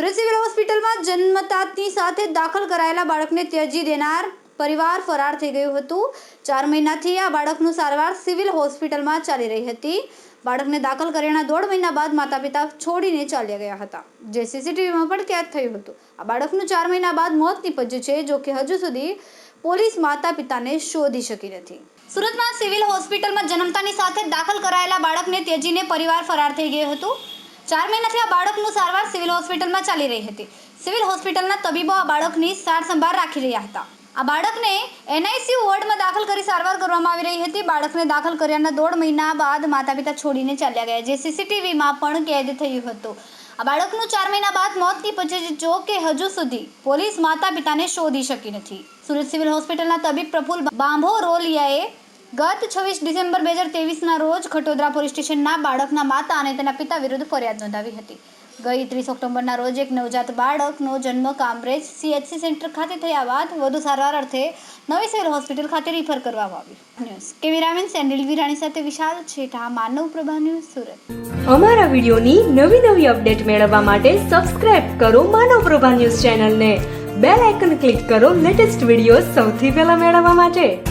હોસ્પિટલમાં જન્મતાની સાથે દાખલ કરાયેલા બાળકને ત્યજી દેનાર પરિવાર ફરાર થઈ ગયું હતું. ચાર મહિનાથી આ બાળકનું સારવાર સિવિલ હોસ્પિટલમાં ચાલી રહી હતી. બાળકને દાખલ કર્યાના દોઢ મહિના બાદ માતા પિતા છોડીને ચાલ્યા ગયા હતા. જે સીસીટીવીમાં પણ કેદ થયું હતું. આ બાળકનું ચાર મહિના બાદ મોત નીપજ્યું છે, જો કે હજુ સુધી પોલીસ માતા પિતાને શોધી શકી નથી. સુરતમાં સિવિલ હોસ્પિટલમાં જન્મતાની સાથે દાખલ કરાયેલા બાળકને ત્યજીને પરિવાર ફરાર થઈ ગયું હતું. ચાર મહિનાથી આ બાળકનું સારવાર સિવિલ હોસ્પિટલમાં ચાલી રહી હતી. સિવિલ હોસ્પિટલના તબીબો આ બાળકની સાર સંભાળ રાખી રહ્યા હતા. આ બાળકને એનઆઈસીયુ વોર્ડમાં દાખલ કરી સારવાર કરવામાં આવી રહી હતી. બાળકને દાખલ કર્યાના દોઢ મહિના બાદ માતા પિતા છોડીને ચાલ્યા ગયા, જે સીસીટીવીમાં પણ કેદ થયું હતું. આ બાળકનું ચાર મહિના બાદ મોત નીપજ્યું છે. જો કે હજુ સુધી પોલીસ માતા પિતાને શોધી શકી નથી. સુરત સિવિલ હોસ્પિટલના તબીબ પ્રફુલ બાંભો રોલિયાએ ગત છવ્વીસ ડિસેમ્બર બે હજાર તેવીસના રોજ ખટોદરા પોલીસ સ્ટેશનના બાળકના માતા અને તેના પિતા વિરુદ્ધ ફરિયાદ નોંધાવી હતી. ગઈ ત્રીસ ઓક્ટોબરના રોજ એક નવજાત બાળકનો જન્મ કામરેજ સીએચસી સેન્ટર ખાતે થયા બાદ વધુ સારવાર અર્થે નવી સિવિલ હોસ્પિટલ ખાતે રિફર કરવામાં આવ્યું ન્યૂઝ કેમેરામેન સેન્ડિલ વિરાણી સાથે વિશાલ છેઠા, માનવ પ્રભા ન્યૂઝ સુરત. અમારા વિડીયોની નવી નવી અપડેટ મેળવવા માટે સબસ્ક્રાઇબ કરો માનવ પ્રભા ન્યૂઝ ચેનલને. બેલ આઇકન ક્લિક કરો લેટેસ્ટ વીડિયો સૌથી પહેલા મેળવવા માટે.